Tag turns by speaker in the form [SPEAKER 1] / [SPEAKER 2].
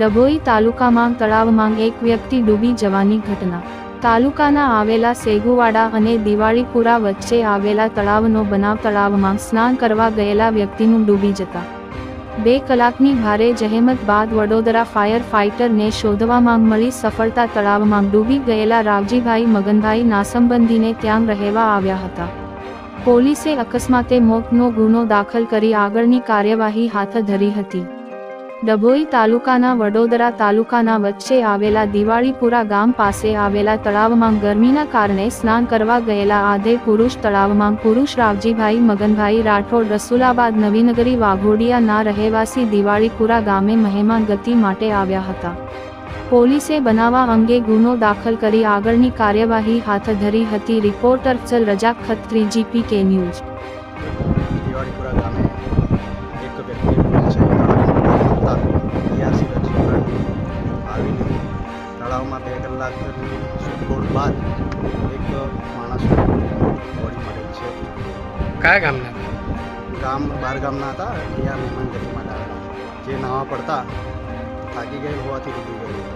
[SPEAKER 1] ડભોઈ તાલુકામાં તળાવમાં એક વ્યક્તિ ડૂબી જવાની ઘટના. તાલુકાના આવેલા સેગુવાડા અને દિવાળીપુરા વચ્ચે આવેલા તળાવનો બનાવ તળાવમાં સ્નાન કરવા ગયેલા વ્યક્તિનું ડૂબી જતા. બે કલાકની ભારે જહેમત બાદ વડોદરા ફાયર ફાઇટરને શોધવામાં મળી સફળતા તળાવમાં ડૂબી ગયેલા રાવજીભાઈ મગનભાઈ નાસંબંધીને ત્યાં રહેવા આવ્યા હતા. પોલીસે અકસ્માતે મોતનો ગુનો દાખલ કરી આગળની કાર્યવાહી હાથ ધરી હતી. ડભોઈ તાલુકાના વડોદરા તાલુકાના વચ્ચે આવેલા દિવાળીપુરા ગામ પાસે આવેલા તળાવમાં ગરમીના કારણે સ્નાન કરવા ગયેલા આધે પુરુષ તળાવમાં પુરુષ રાવજીભાઈ, મગનભાઈ રાઠોડ, રસુલાબાદ, નવીનગરી વાઘોડિયાના રહેવાસી દિવાળીપુરા ગામે મહેમાન ગતિ માટે આવ્યા હતા. પોલીસે બનાવવા અંગે ગુનો દાખલ કરી આગળની કાર્યવાહી હાથ ધરી હતી. રિપોર્ટર ચલ Rajak Khatri GP K news.
[SPEAKER 2] Diwalipura ગામે તળાવમાં બે કલાક શોધખોળ બાદ એક માણસ બોડી મળેલ છે.
[SPEAKER 3] કયા ગામના?
[SPEAKER 2] ગામ બાર ગામના હતા ત્યાં મહેમાન ગતિ માટે આવેલા જે નાવા પડતા થાકી ગયેલ હોવાથી ડૂબી ગયેલ.